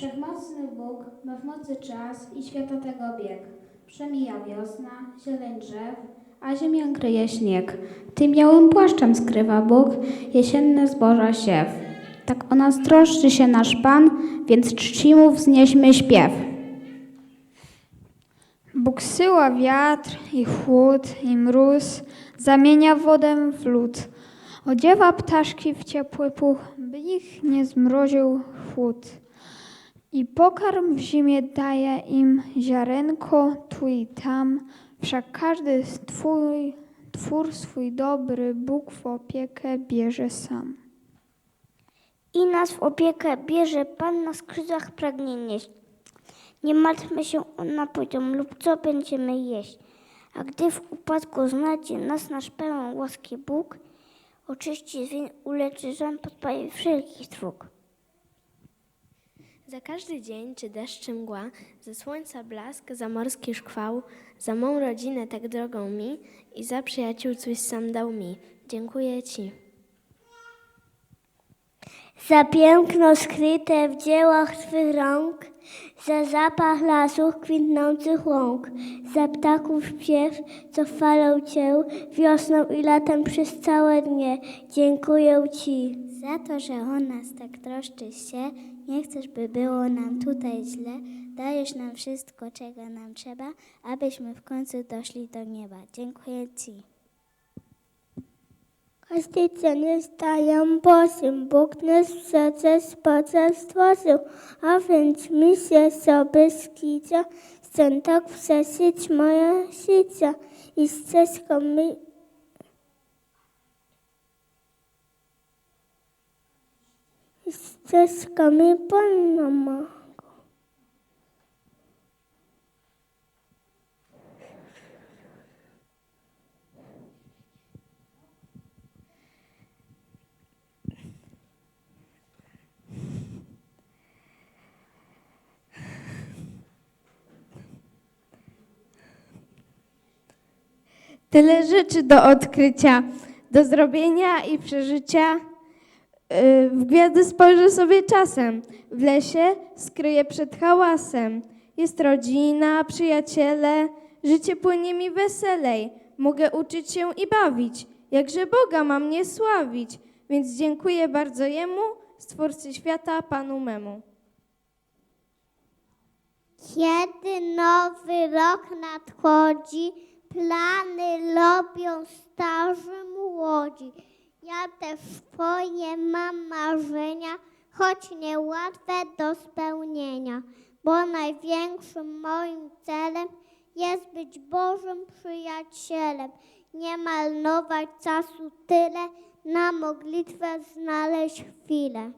Wszechmocny Bóg mocy czas i świata tego bieg. Przemija wiosna, zieleń drzew, a ziemię kryje śnieg. Tym białym płaszczem skrywa Bóg jesienne zboża siew. Tak o nas troszczy się nasz Pan, więc czci mu wznieśmy śpiew. Bóg syła wiatr i chłód i mróz, zamienia wodę w lód. Odziewa ptaszki w ciepły puch, by ich nie zmroził chłód. I pokarm w zimie daje im ziarenko tu i tam, wszak każdy twój, twór swój dobry Bóg w opiekę bierze sam. I nas w opiekę bierze Pan na skrzydłach pragnie nieść. Nie martwmy się o napój lub co będziemy jeść. A gdy w upadku znajdzie nas nasz pełen łaski Bóg, oczyści z win, uleczy żon, podpali wszelkich dróg. Za każdy dzień, czy deszcz, czy mgła, za słońca blask, za morski szkwał, za mą rodzinę tak drogą mi i za przyjaciół coś sam dał mi. Dziękuję Ci. Za piękno skryte w dziełach Twych rąk, za zapach lasów kwitnących łąk, za ptaków śpiew, co chwalą Cię wiosną i latem przez całe dnie. Dziękuję Ci. Za to, że o nas tak troszczysz się, nie chcesz, by było nam tutaj źle, dajesz nam wszystko, czego nam trzeba, abyśmy w końcu doszli do nieba. Dziękuję Ci. Każdy nie stają bosym, Bóg nas serce spoza stworzył, a więc my się sobie skidzia, chcę tak przesić moje życie i ścieżką my i ścieżkami Pana ma. Tyle rzeczy do odkrycia, do zrobienia i przeżycia. Yy, W gwiazdy spojrzę sobie czasem, w lesie skryję przed hałasem. Jest rodzina, przyjaciele, życie płynie mi weselej. Mogę uczyć się i bawić, jakże Boga mam nie sławić. Więc dziękuję bardzo Jemu, Stwórcy świata, Panu memu. Kiedy nowy rok nadchodzi, plany robią starzy młodzi. Ja też swoje mam marzenia, choć niełatwe do spełnienia, bo największym moim celem jest być Bożym przyjacielem, nie marnować czasu tyle, na modlitwę znaleźć chwilę.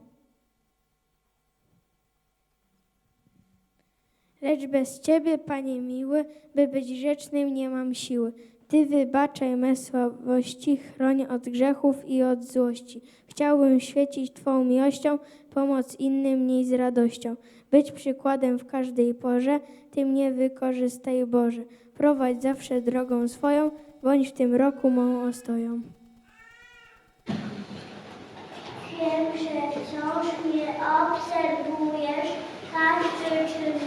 Lecz bez Ciebie, Panie miły, by być grzecznym nie mam siły. Ty wybaczaj me słabości, chroń od grzechów i od złości. Chciałbym świecić Twą miłością, pomoc innym niej z radością. Być przykładem w każdej porze, Ty mnie wykorzystaj Boże. Prowadź zawsze drogą swoją, bądź w tym roku mą ostoją. Wiem, że wciąż mnie obserwujesz, każdy czynnik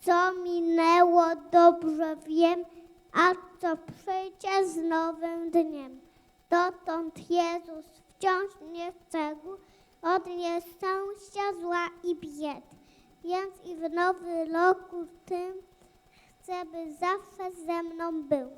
co minęło, dobrze wiem, a co przyjdzie z nowym dniem. Dotąd Jezus wciąż nie strzegł od nieszczęścia, zła i bied. Więc i w nowy roku tym chcę, by zawsze ze mną był.